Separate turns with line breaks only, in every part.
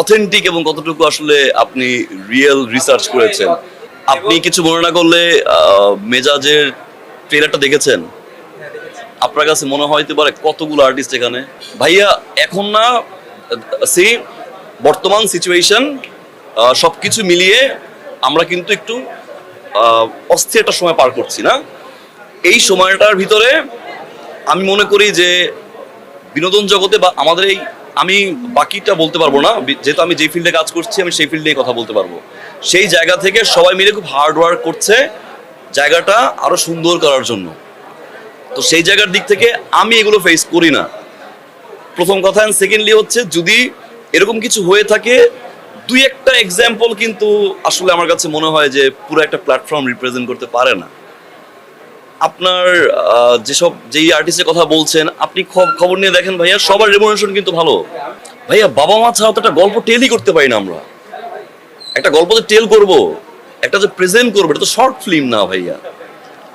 Authentic এবং কতটুকু আসলে আপনি রিয়েল রিসার্চ করেছেন? আপনি কিছু মনে না করলে মেজাজের ট্রেলারটা দেখেছেন? আপনার কাছে মনে হইতে পারে কতগুলো আর্টিস্ট এখানে? ভাইয়া, এখন না, সি বর্তমান সিচুয়েশন সব কিছু মিলিয়ে আমরা কিন্তু একটু অস্থির একটা সময় পার করছি, না? এই সময়টার ভিতরে আমি মনে করি যে বিনোদন জগতে বা আমাদের এই আমি বাকিটা বলতে পারব না। যেহেতু আমি যে ফিল্ডে কাজ করছি, আমি সেই ফিল্ডে কথা বলতে পারব। সেই জায়গা থেকে সবাই মিলে খুব হার্ড ওয়ার্ক করছে জায়গাটা আরও সুন্দর করার জন্য। তো সেই জায়গার দিক থেকে আমি এগুলো ফেস করি না। প্রথম কথা সেকেন্ডলি হচ্ছে যদি এরকম কিছু হয়ে থাকে, দুই একটা এক্সাম্পল কিন্তু আসলে আমার কাছে মনে হয় যে পুরো একটা প্ল্যাটফর্ম রিপ্রেজেন্ট করতে পারে না। আপনার যেসব যেই আর্টিস্টের কথা বলছেন, আপনি খবর নিয়ে দেখেন ভাইয়া, সবার রেমুনেশন কিন্তু ভালো। ভাইয়া বাবা মা ছাড়া তো একটা গল্প টেলই করতে পারি না আমরা। একটা গল্প যে টেল করব, একটা যে প্রেজেন্ট করব, এটা তো শর্ট ফিল্ম না ভাইয়া।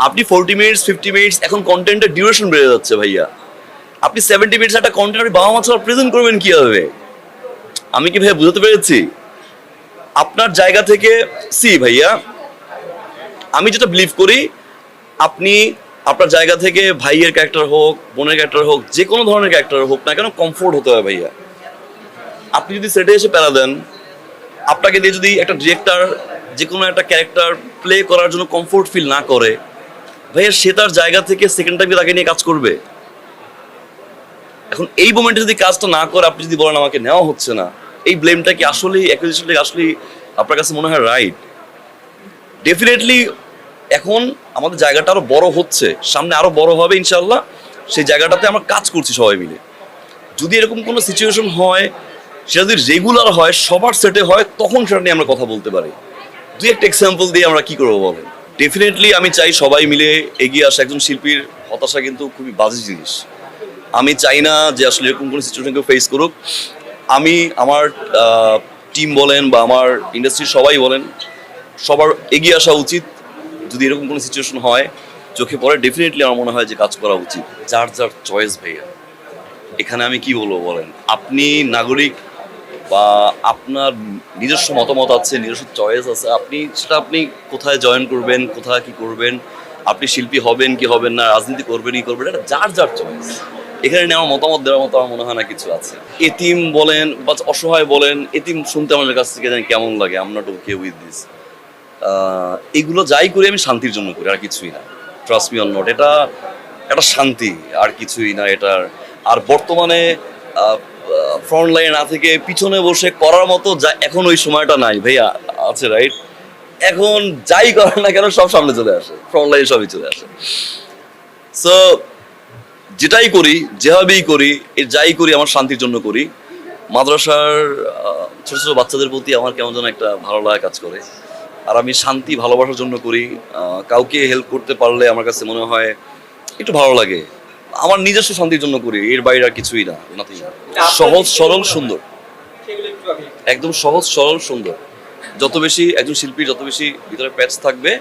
আপনি ফোরটি মিনিটস ফিফটি মিনিটস এখন কন্টেন্টের ডিউরেশন বেড়ে যাচ্ছে ভাইয়া। আপনি সেভেন্টি মিনিটস একটা কন্টেন্ট আপনি বাবা মা ছাড়া প্রেজেন্ট করবেন কীভাবে? আমি কি ভাইয়া বুঝতে পেরেছি? আপনার জায়গা থেকে সি ভাইয়া, আমি যেটা বিলিভ করি আপনি আপনার জায়গা থেকে ভাইয়ের ক্যারেক্টার হোক, বোনের ক্যারেক্টার হোক, যে কোনো ধরনের ক্যারেক্টার হোক না কেন কমফোর্ট হতে হবে ভাইয়া। আপনি যদি সেটে এসে প্যারা দেন, আপনাকে দিয়ে যদি একটা ডিরেক্টর যে কোনো একটা ক্যারেক্টার প্লে করার জন্য কমফোর্ট ফিল না করে, ভাইয়া সে তার জায়গা থেকে সেকেন্ড টাইমে তাকে নিয়ে কাজ করবে। এখন এই মোমেন্টে যদি কাজটা না করে, আপনি যদি বলেন আমাকে নেওয়া হচ্ছে না, এই ব্লেমটা কি আসলেই অ্যাকুইজিশনটা আসলে আপনার কাছে মনে হয় রাইট ডেফিনেটলি এখন আমাদের জায়গাটা আরও বড় হচ্ছে, সামনে আরও বড় হবে ইনশাল্লাহ সেই জায়গাটাতে আমরা কাজ করছি সবাই মিলে। যদি এরকম কোনো সিচুয়েশন হয়, সেটা যদি রেগুলার হয়, সবার সেটে হয়, তখন সেটা নিয়ে আমরা কথা বলতে পারি। দুই একটা এক্সাম্পল দিয়ে আমরা কি করব বলেন? ডেফিনেটলি আমি চাই সবাই মিলে এগিয়ে আসা। একজন শিল্পীর হতাশা কিন্তু খুবই বাজে জিনিস। আমি চাই না যে আসলে এরকম কোনো সিচুয়েশন কেউ ফেস করুক। আমি আমার টিম বলেন বা আমার ইন্ডাস্ট্রির সবাই বলেন, সবার এগিয়ে আসা উচিত। যদি এরকম কোনো সিচুয়েশন হয়, চোখে পড়ে ডেফিনেটলি আমার মনে হয় যে কাজ করা উচিত। যার যার চয়েস ভাইয়া। এখানে আমি কি বলব বলেন? আপনি নাগরিক বা আপনার নিজস্ব মতামত আছে, নিজস্ব চয়েস আছে, আপনি, সেটা আপনি কোথায় জয়েন করবেন, কোথায় কি করবেন, আপনি শিল্পী হবেন কি হবেন না, রাজনীতি করবেন, কি করবেন, এটা যার যার চয়েস এখানে আমার মতামত দেওয়ার মতো আমার মনে হয় না কিছু আছে। এতিম বলেন বা অসহায় বলেন, এতিম শুনতে আমাদের কাছ থেকে কেমন লাগে I'm not okay with this এগুলো যাই করি আমি শান্তির জন্য করি, আর কিছুই না। ট্রাস্ট মি নট এটা একটা শান্তি, আর কিছুই না এটার। আর বর্তমানে ফ্রন্ট লাইনে না থেকে পিছনে বসে করার মতো যা- এখন ওই সময়টা নাই, ভাইয়া, আছে রাইট এখন যাই করে না কেন সব সামনে চলে আসে ফ্রন্ট লাইনে সবই চলে আসে। সো যেটাই করি, যেভাবেই করি যাই করি, আমার শান্তির জন্য করি। মাদ্রাসার ছোট ছোট বাচ্চাদের প্রতি আমার কেমন যেন একটা ভালো লাগা কাজ করে। আর আমি শান্তি ভালোবাসার জন্য করি। কাউকে হেল্প করতে পারলে আমার কাছে মনে হয় একটু ভালো লাগে। আমার নিজস্ব শান্তির জন্য করি এর বাইরে আর কিছুই না nothing. সহজ সরল সুন্দর। একদম সহজ সরল সুন্দর। যত বেশি একজন শিল্পীর যত বেশি ভিতরে প্যাচ থাকবে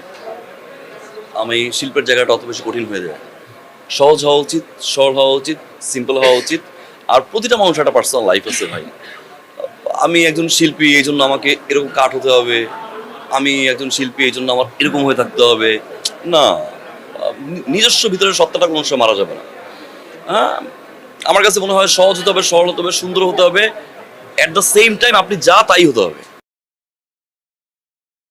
আমি শিল্পের জায়গাটা অত বেশি কঠিন হয়ে যায় সহজ হওয়া উচিত সরল হওয়া উচিত সিম্পল হওয়া উচিত। আর প্রতিটা মানুষের একটা পার্সোনাল লাইফ আছে ভাই। আমি একজন শিল্পী এই জন্য আমাকে এরকম কাঠ হতে হবে আমি একজন শিল্পী, এই জন্য আমার এরকম হয়ে থাকতে হবে। না, নিজস্ব ভিতরে সত্তাটা কোনো সময় মারা যাবে না। হ্যাঁ? আমার কাছে মনে হয় সহজ হতে হবে, সরল হতে হবে, সুন্দর হতে হবে। অ্যাট দ্য সেম টাইম আপনি যা, তাই হতে হবে।